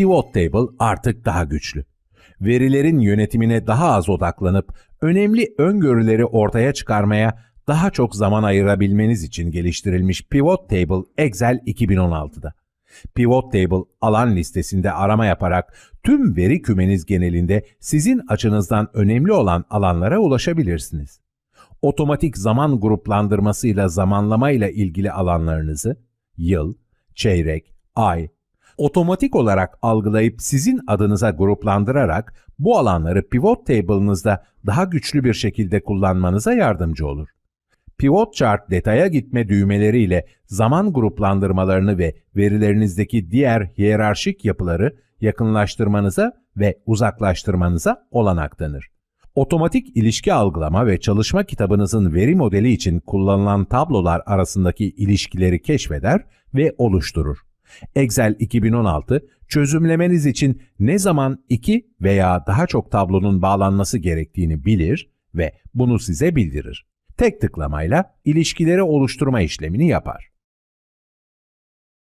Pivot Table artık daha güçlü. Verilerin yönetimine daha az odaklanıp önemli öngörüleri ortaya çıkarmaya daha çok zaman ayırabilmeniz için geliştirilmiş Pivot Table Excel 2016'da. Pivot Table alan listesinde arama yaparak tüm veri kümeniz genelinde sizin açınızdan önemli olan alanlara ulaşabilirsiniz. Otomatik zaman gruplandırmasıyla zamanlama ile ilgili alanlarınızı yıl, çeyrek, ay, otomatik olarak algılayıp sizin adınıza gruplandırarak bu alanları pivot table'ınızda daha güçlü bir şekilde kullanmanıza yardımcı olur. Pivot chart detaya gitme düğmeleriyle zaman gruplandırmalarını ve verilerinizdeki diğer hiyerarşik yapıları yakınlaştırmanıza ve uzaklaştırmanıza olanak tanır. Otomatik ilişki algılama ve çalışma kitabınızın veri modeli için kullanılan tablolar arasındaki ilişkileri keşfeder ve oluşturur. Excel 2016 çözümlemeniz için ne zaman iki veya daha çok tablonun bağlanması gerektiğini bilir ve bunu size bildirir. Tek tıklamayla ilişkileri oluşturma işlemini yapar.